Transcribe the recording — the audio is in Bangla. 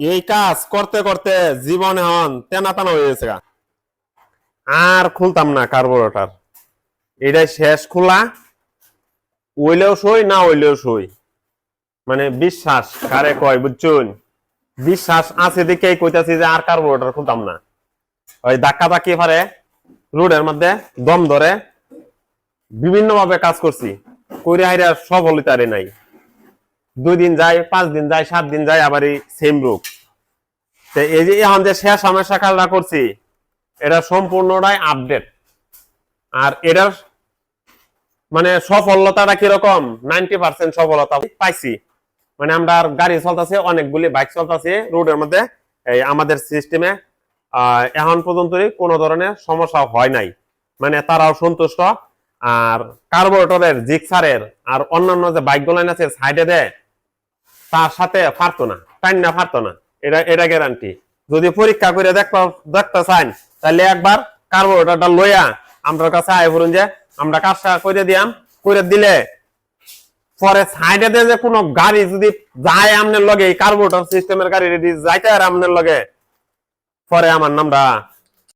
এই কাজ করতে করতে জীবন হন তেনা টানা হয়ে গেছে আর খুলতাম না কার্বোরেটর। এটাই শেষ খোলা। ওইলেও সই, না ওইলেও সই। মানে বিশ্বাস, কারে কয় বুঝছুন? বিশ্বাস আছে দেখেই কইতাছি যে আর কার্বোরেটর খুলতাম না। ওই ধাক্কা ধাক্কি পারে রোডের মধ্যে দম ধরে বিভিন্ন ভাবে কাজ করছি। কইরে হাইরা সফলতারে নাই। দুই দিন যায় পাঁচ দিন যায় সাত দিন যায়, আবার এই সেম রোগ তো এই যে এখন যে শেষ সমস্যা কাজটা করছি, এটা সম্পূর্ণটাই আপডেট আর এটার মানে সফলতাটা কীরকম? নাইনটি পার্সেন্ট সফলতা পাইছি। মানে আমরা আর গাড়ি চলতেছে, অনেকগুলি বাইক চলতেছে রোডের মধ্যে। এই আমাদের সিস্টেমে এখন পর্যন্তই কোনো ধরনের সমস্যা হয় নাই। মানে তারাও সন্তুষ্ট। আর কার্বোরেটরের জিক্সারের আর অন্যান্য যে বাইকগুলো আছে সাইডে দেয় তার সাথে পারতো না টাইম না পারতো না। এটা এটা গ্যারান্টি যদি পরীক্ষা করে দেখতে দেখতে চান, তাহলে একবার কার্বোরেটরটা লইয়া আমরা কাছে আয় বলুন যে, আমরা কাজটা করে দিয়াম? করে দিলে পরে সাইডে যে কোনো গাড়ি যদি যায় আমনের লগে কার্বোরেটর সিস্টেমের গাড়ি যদি যাইতে আর আমনের লগে, পরে আমার নামটা